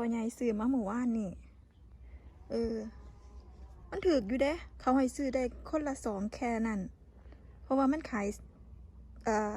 พ่อใหญ่ซื้อมาเมื่อวานนี่ เออ มันถืออยู่เด้ เขาให้ซื้อได้คนละสองแค่นั้นเพราะว่ามันขายเอ่อ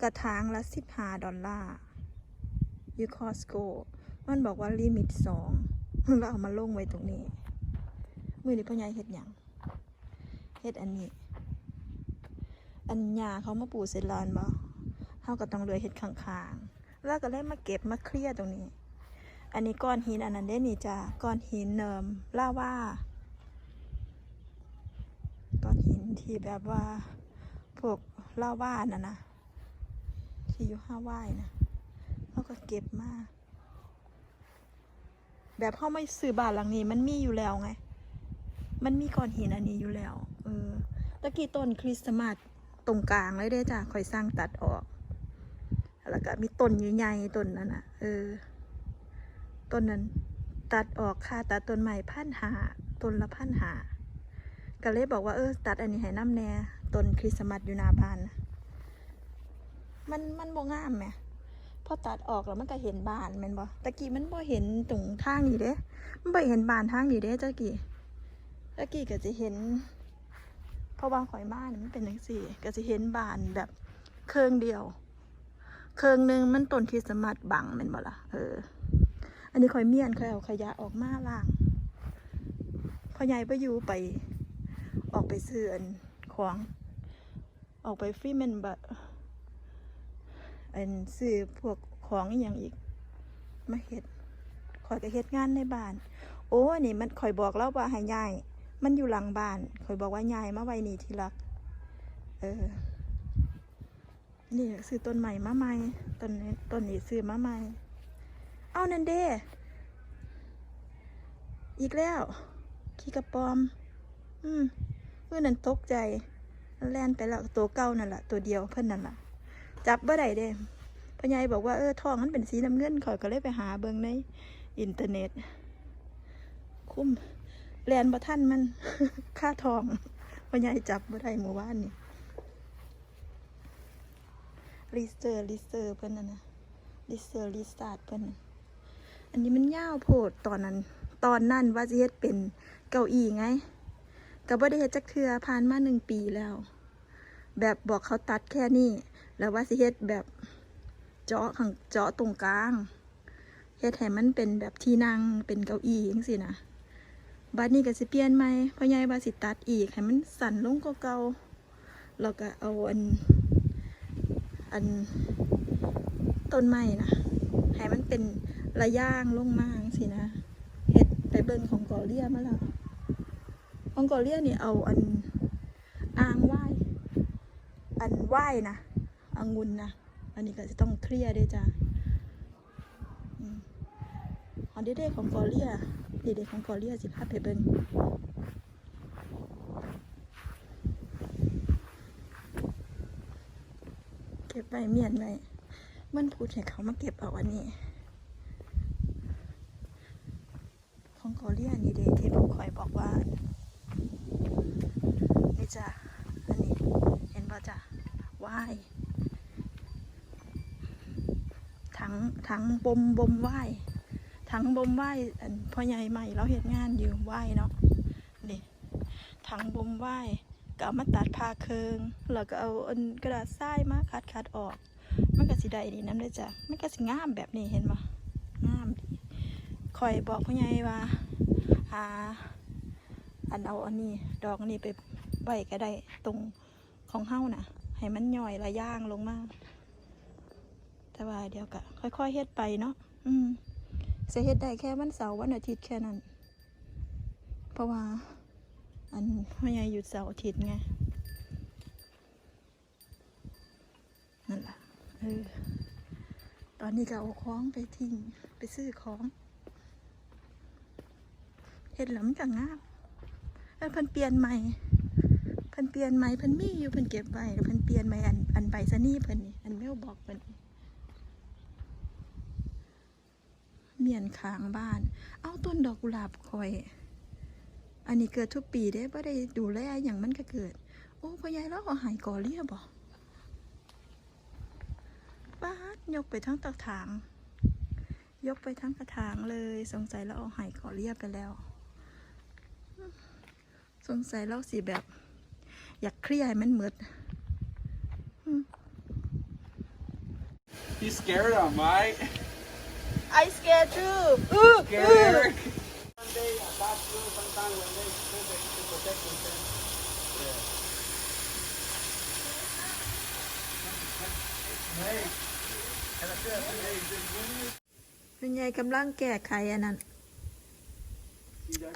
กระถางละสิบห้าดอลลาร์ยูคอสโก มันบอกว่าลิมิตสองเราเอามาลงไว้ตรงนี้ มือนี้พ่อใหญ่เฮ็ดหยังเฮ็ดอันนี้ อันหญ้าเขามาปลูกเสร็จแล้วอันบ่เฮาก็ต้องเลือยเฮ็ดข้างๆ แล้วก็เลยมาเก็บมาเคลียร์ตรงนี้ อันนี้ก้อนหินอันนั้นได้นี่จ้ะก้อนหินเนิมล่าว่าก้อนหินที่แบบว่าพวกล่าว่าน่ะนะที่อยู่ห้าว่ายนะเขาก็เก็บมาแบบเขาไม่ซื้อบ้านหลังนี้ มันมีอยู่แล้วไง มันมีก้อนหินอันนี้อยู่แล้ว เออตะกี้ต้นคริสต์มาสตรงกลางเลยเด้จ้ะคอยสร้างตัดออก แล้วก็มีต้นใหญ่ๆต้นนั้นอะ เออ ต้นนั้น ตัดออกค่าตัดต้นใหม่พันหาต้นละพันหาก็เลยบอกว่าเออตัดอันนี้ให้น้ำแน่ต้นคริสต์มาสอยู่หน้าบ้านนะมันมันบ่งามแหมพอตัดออกแล้วมันก็เห็นบ้านแม่นบ่ตะกี้มันบ่เห็นตรงทางนี่เด้ มันบ่เห็นบ้านทางนี่เด้ตะกี้ตะกี้ก็จะเห็นเพราะว่าข่อยบ้านมันเป็นจังซี่ ก็จะเห็นบ้านแบบเคิงเดียว เคิงหนึงมันต้นคริสต์มาสบังแม่นบ่ล่ะเออ อันนี้ข่อยเมียนข่อยเอาขยะออกมาล่างพ่อใหญ่ไปอยู่ไป ออกไปซื้อนของ ออกไปฟรีแมนบะอันซื้อพวกของอย่างอีก มาเฮ็ดข่อยก็เฮ็ดงานในบ้าน โอ้อันนี่มันข่อยบอกแล้วว่าให้ยายมันอยู่หลังบ้านข่อยบอกว่ายายมาไว้นี่ทีรัก เออ นี่ซื้อต้นใหม่มาใหม่ต้นนี้ต้นนี้ซื้อมาใหม่ เอานันเด อีกแล้ว ขี้กระปอม อืมเพื่อนนั่นตกใจแล่นไปล้วตัวเก่านั่นแหละตัวเดียวเพื่อนนั่นแหละจับเบ่ได้เด้พ่อใหญ่บอกว่าเออทองมันเป็นสีน้ำเงินข่อยก็เลยไปหาเบิ่งในอินเทอร์เน็ต คุ้มแลนบ่ท่านมัน ค่าทองพ่อใหญ่จับบ่ได้เมื่อวานนี่รีสเตอร์รีสเตอร์เพิ่อนน่ะนะลิเซอร์ลิสตาร์เพิ่นน่ะ อันนี้มันยาวโพดตอนนั้น ตอนนั้นว่าจะเฮ็ดเป็นเก้าอี้ไงก็บ่ได้เฮ็ดจักเทือผ่านมาหนึ่งปีแล้ว แบบบอกเขาตัดแค่นี้แล้วว่าสิเฮ็ดแบบเจาะข้างเจาะตรงกลางเฮ็ดให้มันเป็นแบบที่นั่งเป็นเก้าอี้จังซี่นะบัดนี้ก็สิเปลี่ยนใหม่พ่อใหญ่ว่าสิตัดอีกให้มันสั่นลงกว่าเก่าแล้วก็เอาอัน อันต้นไม้นะให้มันเป็น ระย่างลงมาสินะเฮ็ดไปเบิ่งของกอเลียมาแล้วของกอเลียนี่เอาอันอ่างว่ายอันว่ายนะองุ่นนะอันนี้ก็จะต้องเคลียร์ด้วยจ้ะอันเด็ดๆของกอเลียเด็ดๆของกอเลียสิพาไปเบิ่งเก็บไว้เมียนไว้มันพูดให้เขามาเก็บเอาอันนี้ ของ เกาหลีอันนี้เดที่ผมคอยบอกว่า นี่จ้ะ อันนี้ เห็นป่ะจ้ะว่ายถังถังบมบมว่ายถังบมว่ายพ่อใหญ่ใหม่เราเห็นงานอยู่ว่ายเนาะนี่ถังบมว่ายก็มาตัดผ้าเคืองแล้วก็เอากระดาษทรายมาคัดคัดออก มันก็สิได้ดีน้ำเลยจ้ะมันก็สิงามแบบนี้เห็นปะงามดีคอยบอกพ่อใหญ่ว่า หา อันเอาอันนี้ ดอกนี้ไปไว้ก็ได้ตรงของเฮ้าน่ะ ให้มันย่อยละย่างลงมาแต่ว่าเดี๋ยวก็ค่อยๆเฮ็ดไปเนาะอืมจะเฮ็ดได้แค่วันเสาร์วันอาทิตย์แค่นั้น เพราะว่า อันพ่อใหญ่หยุดเสาร์อาทิตย์ไงนั่นแหละเออตอนนี้ก็เอาของไปทิ้งไปซื้อของ เห็ดหลำจังงามเออเพิ่นเปลี่ยนใหม่เพิ่นเปลี่ยนใหม่เพิ่นมีอยู่เพิ่นเก็บไว้เพิ่นเปลี่ยนใหม่อันอันใบสนี่เพิ่นนี่อันเมลบอกเพิ่นนี่เมียนขางบ้าน เอาต้นดอกกุหลาบคอย อันนี้เกิดทุกปีเด้บ่ได้ดูแลอย่างมันก็เกิด โอ้พ่อใหญ่แล้วเอาหายก่อเรียบบ่บายกไปทั้งตะถาง ยกไปทั้งกระถางเลย สงสัยเราเอาไห้ขอเรียบไปแล้ว สงสัยเราสีแบบ อยากเคลียร์ให้มันหมด You scared him, right? I scared too อื้อ Scared. Hey. เป็นไงกำลังแก้ไขอันนั้น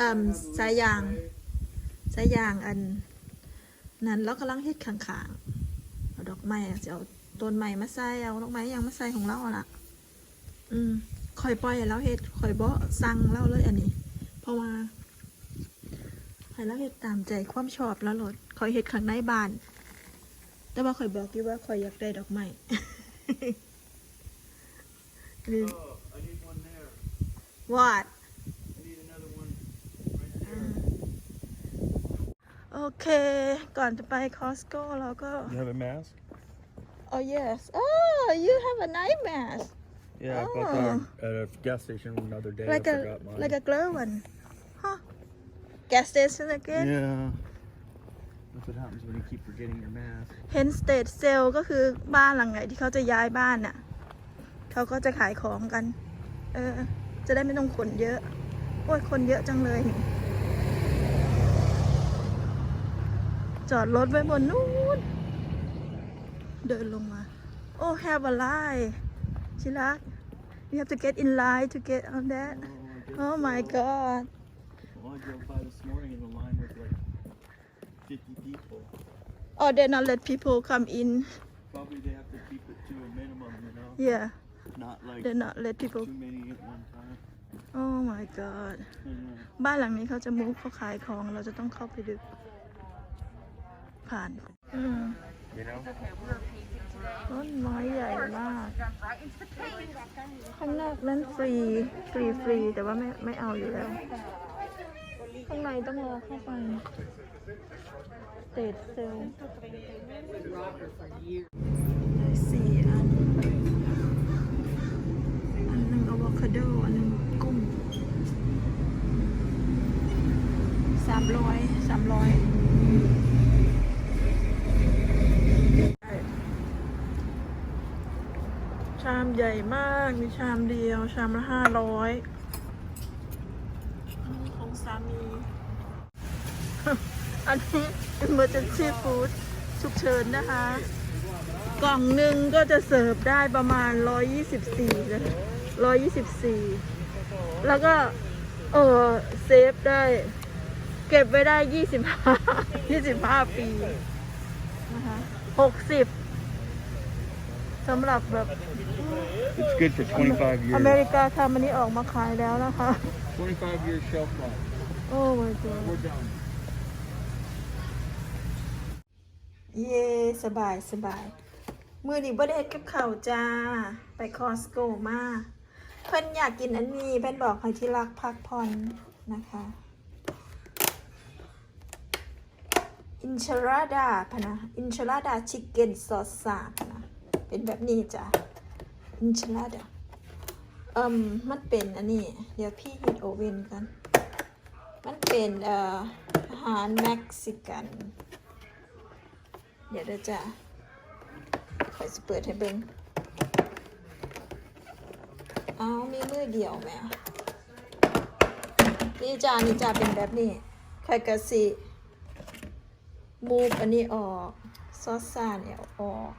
อืมสายยาง สายยางอัน นั้นเรากำลังเฮ็ดข้างๆเอาดอกไม้อะจะเอาต้นไม้มาใส่เอาดอกไม้ยางมาใส่ของเราอะล่ะอืมคอยปล่อยให้เราเฮ็ดคอยบ่สั่งเราเลยอันนี้ เพราะว่าให้เราเฮ็ดตามใจความชอบแล้วโลดคอยเฮ็ดข้างในบ้าน แต่ว่าคอยบอกอยู่ว่าคอยอยากได้ดอกไม้หรือ Oh, I need one there. what I need another one right there. โอเค ก่อนจะไปคอสโก้เราก็ You have a mask? oh yes oh you have a night mask Yeah, I bought Oh. that at a gas station another day. like I a forgot mine. like a glove one huh gas station again yeah. That's what happens when you keep forgetting your mask. เห็นสเตทเซลก็คือบ้านหลังไหนที่เขาจะย้ายบ้านน่ะเขาก็จะขายของกัน เออ จะได้ไม่ต้องขนเยอะ โอ้ยคนเยอะจังเลยนี่ จอดรถไว้บนนู้น เดินลงมา โอ้ have a line ชิลัก you have to get in line to get on that oh my god Well, I drove by this morning and the line was like 50 people. oh they not let people come in Probably they have to keep it to a minimum, you know? yeah Not like they not let people too many at one time. oh my god Yeah. บ้านหลังนี้เขาจะมุกเขาขายของเราจะต้องเข้าไปดึก ผ่าน อืม You know? ต้นไม้ใหญ่มาก ข้างนอกนั้นฟรี ฟรีฟรีแต่ว่าไม่ไม่เอาอยู่แล้ว ข้างในต้องรอเข้าไปเตดเซลสี่อัน อันหนึ่งอะโวคาโด อันหนึ่งกุ้งสามร้อยสามร้อยชาม ใหญ่มาก มีชามเดียว ชามละห้าร้อยของสามี อันนี้ emergency food ฉุกเฉินนะคะ กล่องหนึ่งก็จะเสิร์ฟได้ประมาณ 124เลย124 แล้วก็ เออเซฟได้ เก็บไว้ได้ 25 25 ปี นะคะ 60สำหรับแบบ It's good for 25อเม years. ริกาทำอันนี้ออกมาขายแล้วนะคะ 25 year shelf life. โอ้ my god We're done. เย่สบายสบาย มือนี้บ่ได้เฮ็ดกับข้าวจ้า ไปคอสโกมา เพิ่นอยากกินอันนี้ เพิ่นบอกให้ที่รักพักผ่อนนะคะ อินชาราดาพะนะ อินชาราดาชิคเก้นซอสซาพะนะ เป็นแบบนี้จ้ะ อินชาราดาเอ่มมันเป็นอันนี้ เดี๋ยวพี่ฮิตโอเว่นกัน มันเป็นเอ่ออาหารเม็กซิกัน เดี๋ยวเดี๋ยวจะคอยสเปิดให้เบิ้งเอามีมือเดียวแหม่นี่จานี่จ้าเป็นแบบนี้คอยกระสิมูฟอันนี้ออก ซอสซ่าเนี่ยออก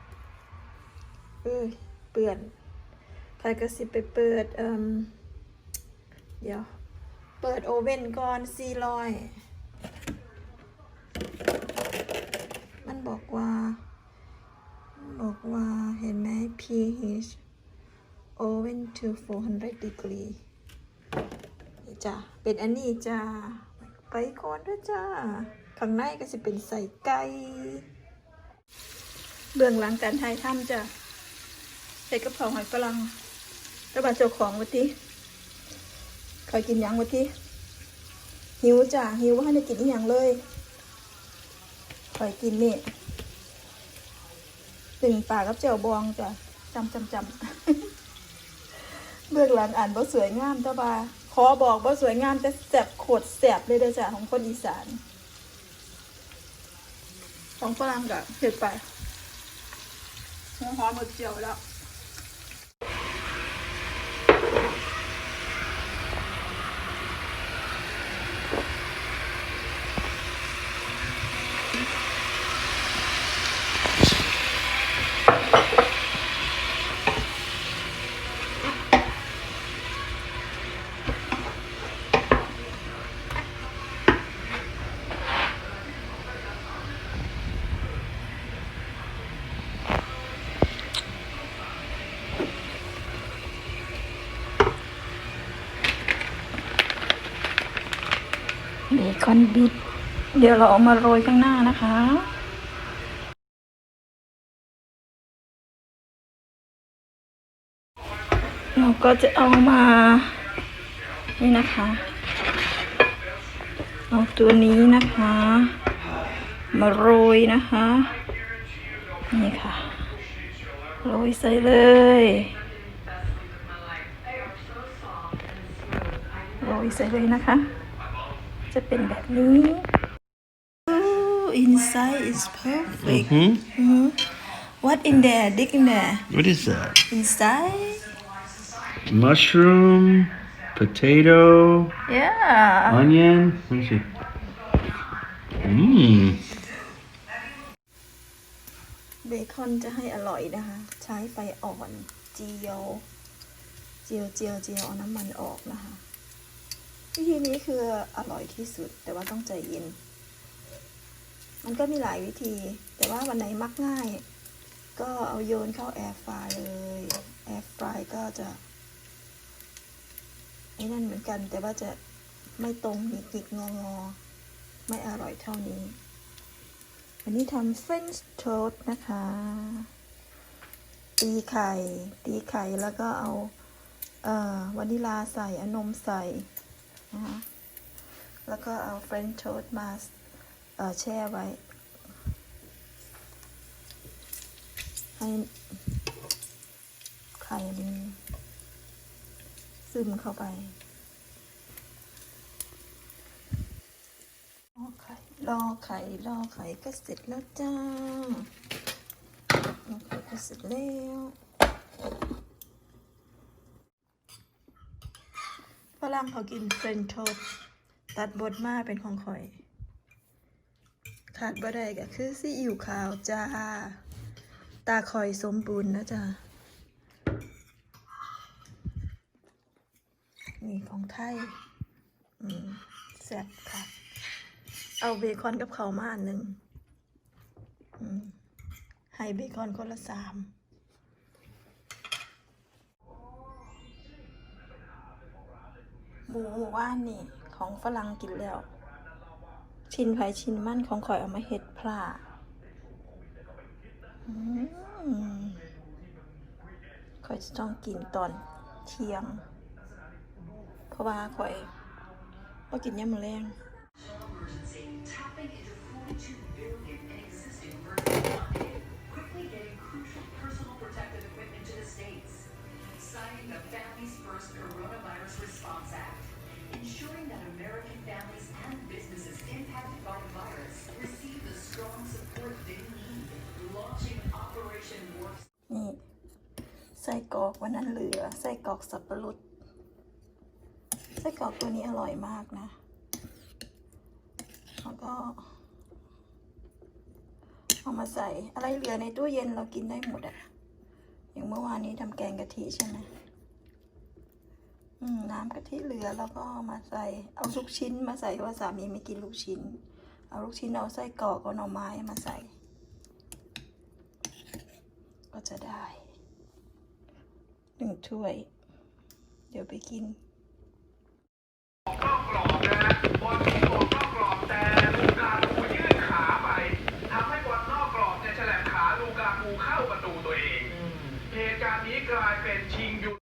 เอ้ย เปื่อน คอยกระสิไปเปิดเอ่มเดี๋ยว เปิดโอเว่นก่อนสี่ร้อยมันบอกว่ามันบอกว่าเห็นไหม pH oven to 400 degree จ้ะ เป็นอันนี้จ้าไปก่อนด้วยจ้าข้างในก็จะเป็นใส่ไก่เบื้องหลังการถ่ายทำจ้ะใส่กระเพราหอยฝรั่ง แล้วบาเจ้าของวัติเคยกินยังวัติหิวจ้ะหิวว่าให้ได้กินอหย่างเลยคอยกินนี่ตึงปากับเจียวบองจ้ะจำจำจำเบื้องหลังอ่านบ่สวยงามต่ว่าขอบอกบ่สวยงามแต่แสบโคตรแสบเลยเด้อจ้ะของคนอีสาน ของฝรั่งก็เผ็ดไปหัวหอมหมดเจียวแล้ว คอนบิด เดี๋ยวเราเอามาโรยข้างหน้านะคะเราก็จะเอามา นี่นะคะ เอาตัวนี้นะคะ มาโรยนะคะ นี่ค่ะ โรยใส่เลยโรยใส่เลยนะคะ จะเป็นแบบนี้ Oh, inside is perfect. Hmm? Mhm. What in there? Dig in there. What is that? Inside? Mushroom, potato, Yeah. onion. Let me see. Mmm. เบคอนจะให้อร่อยนะคะ ใช้ไฟอ่อนเจียว เจียวเจียวเจียวเอาน้ำมันออกนะคะ วิธีนี้คืออร่อยที่สุด แต่ว่าต้องใจเย็น มันก็มีหลายวิธี แต่ว่าวันไหนมักง่าย ก็เอาโยนเข้าแอร์ฟรายเลยแอร์ฟรายก็จะไอ้นั่นเหมือนกัน แต่ว่าจะไม่ตรงหงิกหงิกงองอไม่อร่อยเท่านี้ วันนี้ทำ French toast นะคะ ตีไข่ ตีไข่แล้วก็เอาเอ่อวานิลาใส่อนมใส่ นะคะแล้วก็เอา French toast มาแช่ไว้ ให้ไข่มันซึมเข้าไปรอไข่รอไข่รอไข่ก็เสร็จแล้วจ้ารอไข่ก็เสร็จแล้ว รั่งเขากินเฟรนช์โทสตัดบดมาเป็นของข่อย ขาดบ่ได้ก็คือซีอิ๊วขาวจ้า ตาข่อยสมบูรณ์นะจ้านี่ของไทย อืมแซ่บค่ะ เอาเบคอนกับเขามาอันหนึ่งให้เบคอนคนละสาม หมูหมู่บ้านนี่ของฝรั่งกินแล้ว ชินไผชินมั่นของข่อยเอามาเฮ็ดพลาข่อยจะต้องกินตอนเที่ยง เพราะว่าข่อยว่ากินยามมื้อแรง signing the Families First Coronavirus Response Act, ensuring that American families and businesses impacted by the virus receive the strong support they need, launching Operation Warp นี่ไส้กรอกวันนั้นเหลือไส้กรอกสับปะรดไส้กรอกตัวนี้อร่อยมากนะ แล้วก็เอามาใส่อะไรเหลือในตู้เย็นเรากินได้หมดอะ อย่างเมื่อวานนี้ทำแกงกะทิใช่ไหมน้ำกะทิเหลือแล้วก็มาใส่เอาลูกชิ้นมาใส่เพราะว่าสามีไม่กินลูกชิ้น เอาลูกชิ้นเอาไส้กรอกเอาหน่อไม้มาใส่ ก็จะได้หนึ่งถ้วย เดี๋ยวไปกิน